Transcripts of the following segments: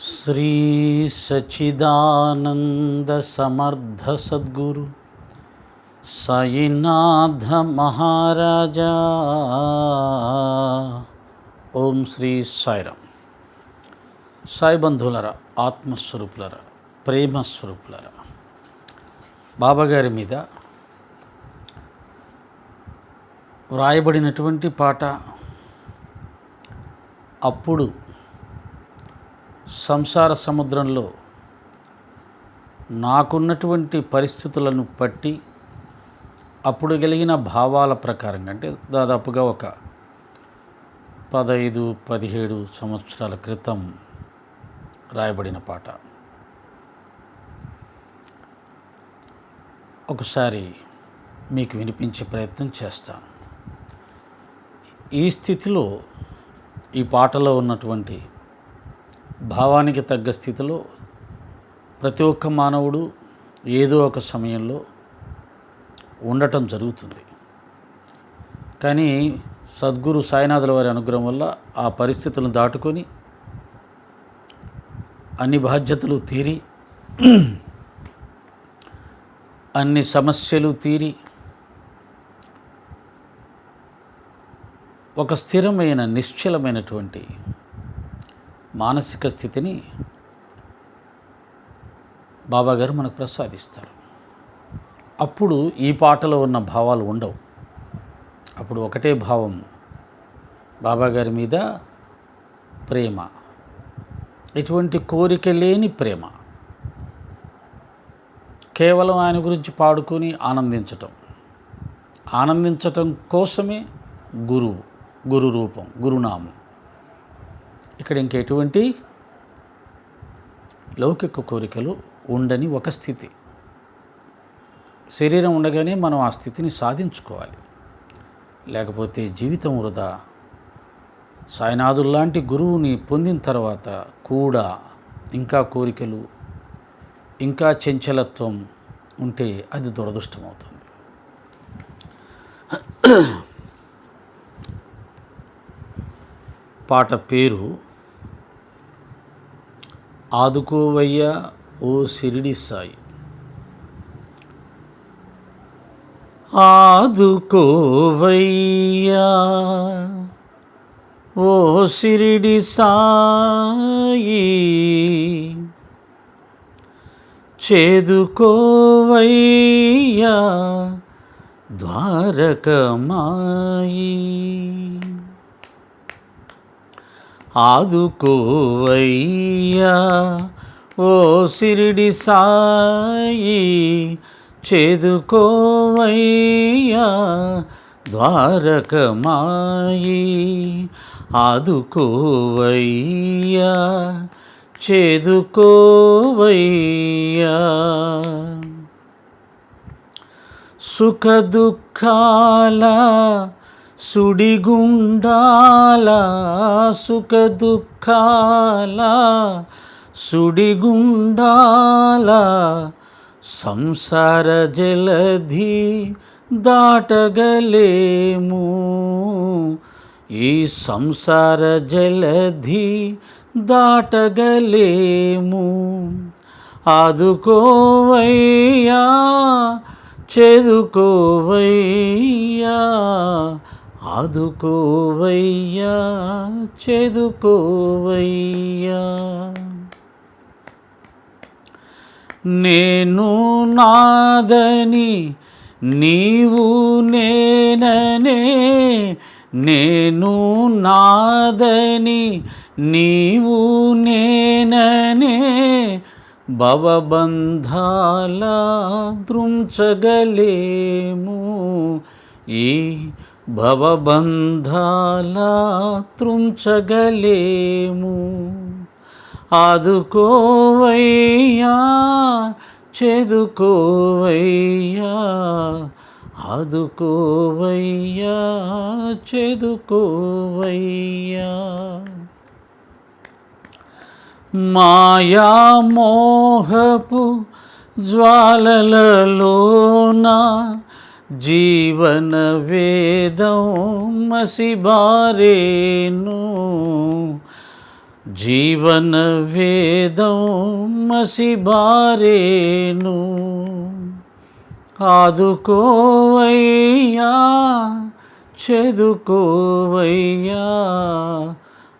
శ్రీ సచిదానంద సమర్థ సద్గురు సాయినాథ మహారాజా. ఓం శ్రీ సాయిరామ్ సాయి బంధువులరా ఆత్మస్వరూపులరా ప్రేమస్వరూపులరా బాబాగారి మీద వ్రాయబడినటువంటి పాట అప్పుడు సంసార సముద్రంలో నాకున్నటువంటి పరిస్థితులను బట్టి అప్పుడు కలిగిన భావాల ప్రకారంగా అంటే దాదాపుగా ఒక పదహైదు పదిహేడు సంవత్సరాల క్రితం రాయబడిన పాట. ఒకసారి మీకు వినిపించే ప్రయత్నం చేస్తాను. ఈ స్థితిలో ఈ పాటలో ఉన్నటువంటి భావానికి తగ్గ స్థితిలో ప్రతి ఒక్క మానవుడు ఏదో ఒక సమయంలో ఉండటం జరుగుతుంది. కానీ సద్గురు సాయినాథుల వారి అనుగ్రహం వల్ల ఆ పరిస్థితులను దాటుకొని అన్ని బాధ్యతలు తీరి అన్ని సమస్యలు తీరి ఒక స్థిరమైన నిశ్చలమైనటువంటి మానసిక స్థితిని బాబాగారు మనకు ప్రసాదిస్తారు. అప్పుడు ఈ పాటలో ఉన్న భావాలు ఉండవు. అప్పుడు ఒకటే భావం బాబాగారి మీద ప్రేమ. ఎటువంటి కోరిక లేని ప్రేమ. కేవలం ఆయన గురించి పాడుకొని ఆనందించటం. ఆనందించటం కోసమే గురువు గురు రూపం గురునామం. ఇక్కడ ఇంకెటువంటి లౌకిక కోరికలు ఉండని ఒక స్థితి. శరీరం ఉండగానే మనం ఆ స్థితిని సాధించుకోవాలి. లేకపోతే జీవితం వృధా. సాయినాథుల్లాంటి గురువుని పొందిన తర్వాత కూడా ఇంకా కోరికలు ఇంకా చంచలత్వం ఉంటే అది దురదృష్టమవుతుంది. పాట పేరు ఆదుకోవయ్యా ఓ సిరిడి సాయి. ఆదుకోవయ్యా ఓ సిరిడి సాయి. చేదుకోవయ్యా ద్వారకమాయి. ఆదుకోవయ్యా ఓ సిరిడి సాయి చేదుకోవయ్యా ద్వారకమాయి ఆదుకోవయ్యా చేదుకోవయ్యా. సుఖ దుఃఖాల సుడిగుండాల సుఖ దుఃఖాల సుడిగుండాల సంసార జలధి దాటగలేము. ఈ సంసార జలధి దాటగలేము. ఆదుకోవయ్యా చేదుకోవయ్యా ఆదుకోవయ్యా చేదుకోవయ్యా. నేను నాదని నీవు నేననే నేను నాదని నీవు నేననే. భవబంధాల దృంచగలేము ఈ భవబంధాలా త్రుంచగలేము ఆదుకోవయ్యా చెదుకోవయ్యా ఆదుకోవయ్యా చెదుకోవయ్యా. మాయామోహపు జ్వాలలలోనా జీవన వేదం మసిబారేను. జీవన వేదం మసిబారేను. ఆదుకోవయ్యా చెదుకోవయ్యా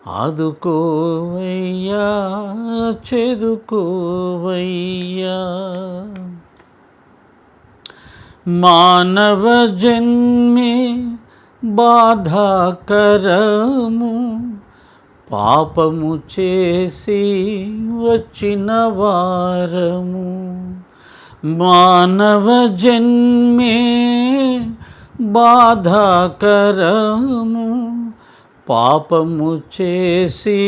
ఆదుకోవయ్యా చెదుకోవయ్యా. మానవ జన్మే బాధాకరము పాపము చేసి వచ్చిన వారము. మానవ జన్మే బాధాకరము పాపము చేసి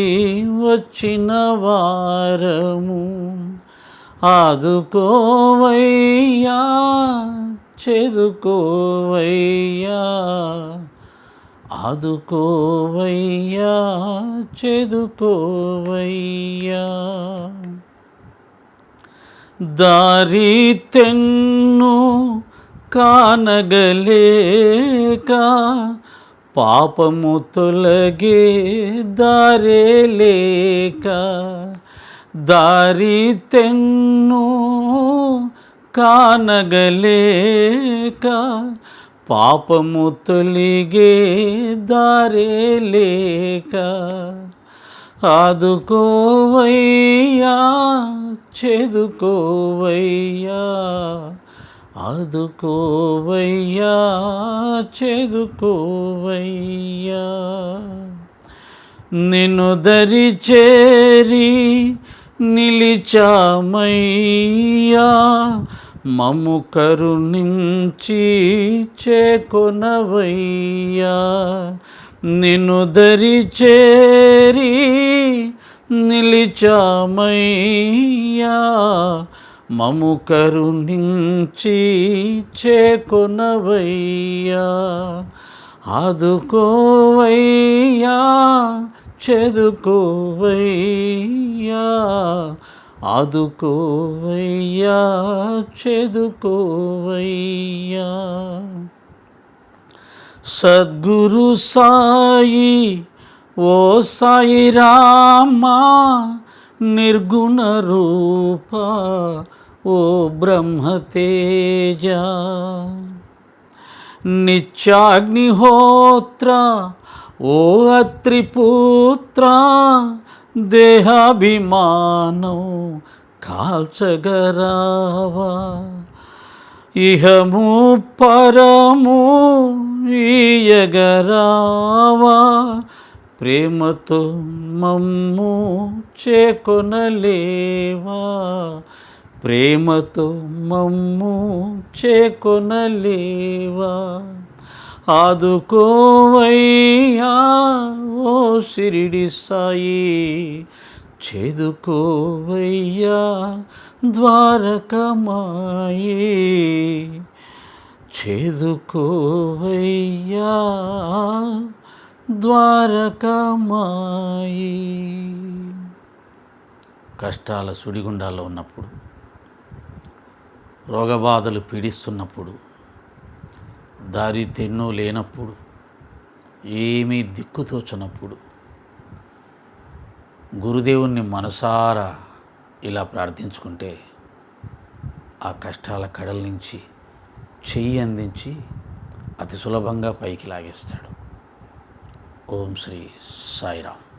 వచ్చిన వారము. ఆదుకోవయ్యా చెదుకోవయ్యా. ఆదుకోవయ్యా చెదుకోవయ్యా. దారి తెన్ను కానగలేక పాపము తొలగే దారే లేక దారి తెన్ను కానగలేక పాపము తొలిగే దారే లేక ఆదుకోవయ్యా చెదుకోవయ్యా ఆదుకోవయ్యా చెదుకోవయ్యా. నిన్ను దరి చేరి నిలిచామయ్యా మము కరుణించి చేకొనవయ్యా. నిన్ను దరి చేరి నిలిచామయ్యా. మము కరుణించి చేకొనవయ్యా. ఆదుకోవయ్యా చెదుకోవయ్యా. ఆదుకోవయ్యా చెదుకోవయ్యా. సద్గురు సాయి ఓ సాయి రామా నిర్గుణ రూప ఓ బ్రహ్మతేజ నిత్యాగ్నిహోత్ర ఓ అత్రిపుత్ర దేహాభిమానం కాల్చగరావా. ఇహము పరము ఈయగరావా. ప్రేమతో మమ్ము చేకొనలేవా. ప్రేమతో మమ్ము చేకొనలేవా. ఆదుకోవయ్యా ఓ సిరిడి సాయి. చేదుకోవయ్యా ద్వారకమాయి. చేదుకోవయ్యా ద్వారకమాయి. కష్టాల సుడిగుండాల్లో ఉన్నప్పుడు రోగబాధలు పీడిస్తున్నప్పుడు దారి తెన్నో లేనప్పుడు ఏమీ దిక్కుతోచనప్పుడు గురుదేవుణ్ణి మనసారా ఇలా ప్రార్థించుకుంటే ఆ కష్టాల కడల నుంచి చెయ్యి అందించి అతి సులభంగా పైకి లాగేస్తాడు. ఓం శ్రీ సాయిరామ్.